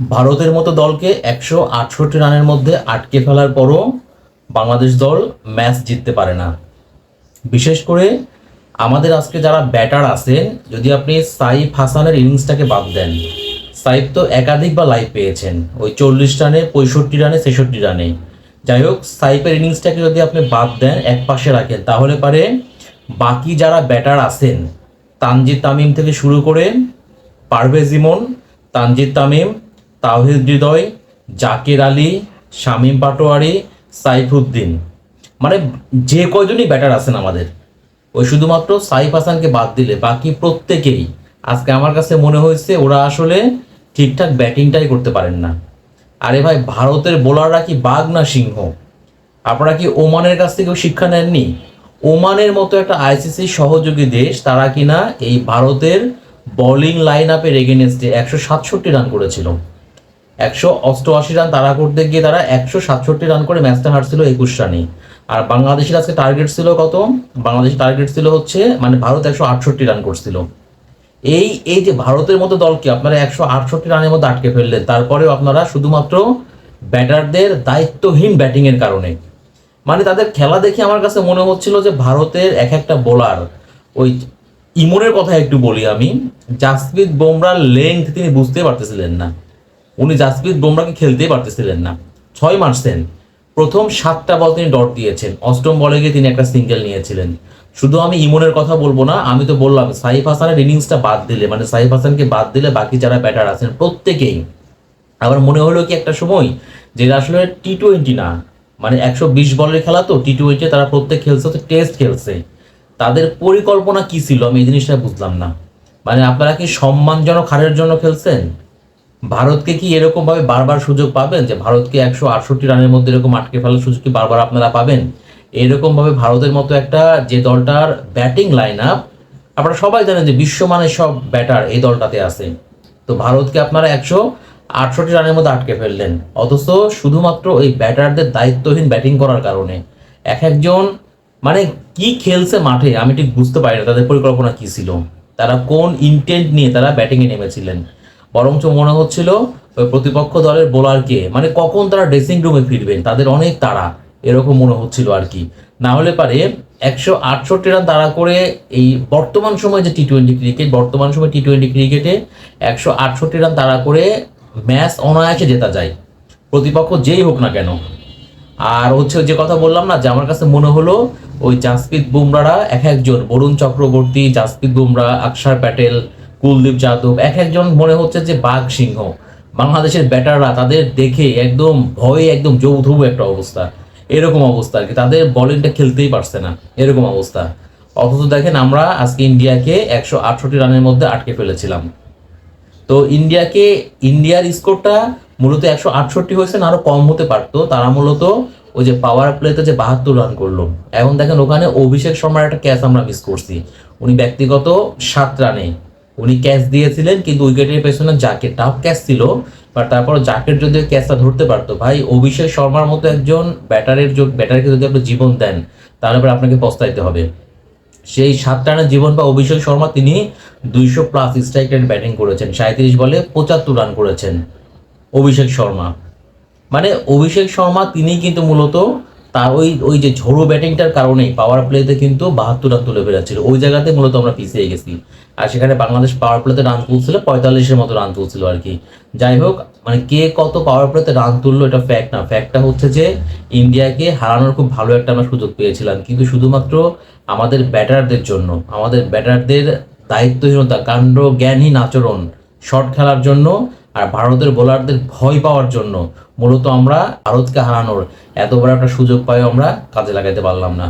ভারতের মতো দলকে একশো আটষট্টি রানের মধ্যে আটকে ফেলার পরও বাংলাদেশ দল ম্যাচ জিততে পারে না। বিশেষ করে আমাদের আজকে যারা ব্যাটার আছেন যদি আপনি সাইফ হাসানের ইনিংসটাকে বাদ দেন, সাইফ তো একাধিকবার লাইভ পেয়েছেন, ওই চল্লিশ রানে, পঁয়ষট্টি রানে, ছেষট্টি রানে। যাই হোক, সাইফের ইনিংসটাকে যদি আপনি বাদ দেন, এক পাশে রাখেন, তাহলে পারে বাকি যারা ব্যাটার আছেন, তানজিদ তামিম থেকে শুরু করে পারভেজ ইমন, তানজিদ তামিম তাওহিদ হৃদয়, জাকির আলী, শামীম পাটোয়ারি সাইফুদ্দিন মানে যে কয়জনই ব্যাটার আছেন আমাদের। ওই শুধুমাত্র সাইফ হাসানকে বাদ দিলে বাকি প্রত্যেকেই। আজকে আমার কাছে মনে হয়েছে ওরা আসলে ঠিকঠাক ব্যাটিংটাই করতে পারেন না। আরে ভাই, ভারতের বোলাররা কি বাঘ না সিংহ? আপনারা কি ওমানের কাছ থেকেও শিক্ষা নেননি? ওমানের মতো একটা আইসিসি সহযোগী দেশ, তারা কিনা এই ভারতের বোলিং লাইন আপের এগেনেস্টে একশো সাতষট্টি রান করেছিল। একশো অষ্টআশি রান তারা করতে গিয়ে তারা একশো সাতষট্টি রান করে ম্যাচটা হারছিল একুশ রানে আর বাংলাদেশের আজকে টার্গেট ছিল কত? বাংলাদেশের টার্গেট ছিল হচ্ছে মানে ভারত একশো আটষট্টি রান করছিল। এই এই যে ভারতের মতো দলকে আপনারা একশো আটষট্টি রানের মধ্যে আটকে ফেললেন? তারপরেও আপনারা শুধুমাত্র ব্যাটারদের দায়িত্বহীন ব্যাটিংয়ের কারণে। মানে তাদের খেলা দেখে আমার কাছে মনে হচ্ছিল যে ভারতের এক একটা বোলার ওই ইমনের কথা একটু বলি আমি, জাসপ্রীত বোমরার লেংথ তিনি বুঝতে পারতেছিলেন না। উনি জাসপ্রীত বুমরাকে খেলতেই পারতেছিলেন না। ছয় মারছেন প্রথম সাতটা বল তিনি ডট দিয়েছেন। অষ্টম বলে গিয়ে তিনি একটা সিঙ্গেল নিয়েছিলেন। শুধু আমি ইমনের কথা বলব না, আমি তো বললাম, সাইফ হাসানের ইনিংসটা বাদ দিলে মানে সাইফ হাসানকে বাদ দিলে বাকি যারা ব্যাটার আছেন প্রত্যেকেই। আবার মনে হলো কি একটা সময়, যেটা আসলে টি টোয়েন্টি না মানে একশো বিশ বলের খেলা তো টি টোয়েন্টি তারা প্রত্যেক খেলছে, তো টেস্ট খেলছে। তাদের পরিকল্পনা কি ছিল, আমি এই জিনিসটা বুঝলাম না। মানে আপনারা কি সম্মানজনক হারের জন্য খেলছেন? ভারতকে কি এরকম ভাবে বারবার সুযোগ পাবেন? যে ভারতকে একশো আটষট্টি রানের মধ্যে এরকম আটকে ফেলার সুযোগ কি বারবার আপনারা পাবেন? এরকম ভাবে ভারতের মতো একটা যে দলটার ব্যাটিং লাইন আপ আপনারা সবাই জানেন যে বিশ্বমানের সব ব্যাটার এই দলটাতে আছে। তো ভারতকে আপনারা একশো আটষট্টি রানের মধ্যে আটকে ফেললেন। অথচ শুধুমাত্র ওই ব্যাটারদের দায়িত্বহীন ব্যাটিং করার কারণে এক একজন মানে কি খেলছে মাঠে আমি ঠিক বুঝতে পারি না, তাদের পরিকল্পনা কি ছিল? তারা কোন ইন্টেন্ট নিয়ে তারা ব্যাটিংয়ে নেমেছিলেন? বরঞ্চ মনে হচ্ছিল প্রতিপক্ষ দলের বোলারকে মানে কখন তারা ড্রেসিং রুমে ফিরবেন, তাদের অনেক তাড়া, এরকম মনে হচ্ছিল আর কি। না হলে পারে একশো আটষট্টি রান তাড়া করে এই বর্তমান সময় যে টি টোয়েন্টি ক্রিকেট বর্তমান সময় টি টোয়েন্টি ক্রিকেটে একশো আটষট্টি রান তাড়া করে ম্যাচ অনায়াসে জেতা যায়। প্রতিপক্ষ যেই হোক না কেন। আর হচ্ছে যে কথা বললাম না, যে আমার কাছে মনে হলো, ওই জাসপ্রীত বুমরারা এক একজন, বরুণ চক্রবর্তী, জাসপ্রীত বুমরা আকসার প্যাটেল কুলদীপ যাদব, এক একজন মনে হচ্ছে যে বাঘ সিংহ। বাংলাদেশের ব্যাটাররা তাদের দেখে একদম ভয়ে একদম যৌধব একটা অবস্থা। এরকম অবস্থা আর কি। তাদের বলিংটা খেলতেই পারছে না। এরকম অবস্থা। অথচ দেখেন আমরা আজকে ইন্ডিয়াকে একশো আটষট্টি রানের মধ্যে আটকে ফেলেছিলাম। তো ইন্ডিয়াকে, ইন্ডিয়ার স্কোরটা মূলত একশো আটষট্টি হয়েছে না আরও কম হতে পারতো। তারা মূলত ওই যে পাওয়ার প্লেতে যে বাহাত্তর রান করল। এখন দেখেন ওখানে অভিষেক শর্মার একটা ক্যাচ আমরা মিস করছি। উনি ব্যক্তিগত সাত রানে উনি ক্যাচ দিয়েছিলেন, কিন্তু উইকেটের পেছনে জাকের টাফ ক্যাচ ছিল বাট তারপর জাকের যদি ক্যাচটা ধরতে পারতো, ভাই, অভিষেক শর্মার মতো একজন ব্যাটারের ব্যাটারকে যদি আপনি জীবন দেন, তাহলে পরে আপনাকে পস্তাইতে হবে। সেই সাত রানের জীবন বা অভিষেক শর্মা তিনি দুইশো প্লাস স্ট্রাইক রেট ব্যাটিং করেছেন সাঁত্রিশ বলে পঁচাত্তর রান করেছেন অভিষেক শর্মা। মানে অভিষেক শর্মা তিনি কিন্তু মূলত তার ওই ওই যে ঝোড়ো ব্যাটিংটার কারণেই পাওয়ার প্লেতে কিন্তু বাহাত্তর রান তুলে বেড়াচ্ছিল ওই জায়গাতে মূলত আমরা পিছিয়ে গেছি। আর সেখানে বাংলাদেশ পাওয়ার প্লেতে রান তুলছিল, পঁয়তাল্লিশের মতো রান তুলছিল আর কি। যাই হোক মানে কে কত পাওয়ার প্লেতে রান তুললো এটা ফ্যাক্ট না। ফ্যাক্টটা হচ্ছে যে ইন্ডিয়াকে হারানোর খুব ভালো একটা আমরা সুযোগ পেয়েছিলাম। কিন্তু শুধুমাত্র আমাদের ব্যাটারদের জন্য, আমাদের ব্যাটারদের দায়িত্বহীনতা, কাণ্ড, জ্ঞানহীন আচরণ শট খেলার জন্য আর ভারতের বোলারদের ভয় পাওয়ার জন্য মূলত আমরা ভারতকে হারানোর এত বড় একটা সুযোগ পাই আমরা কাজে লাগাতে পারলাম না।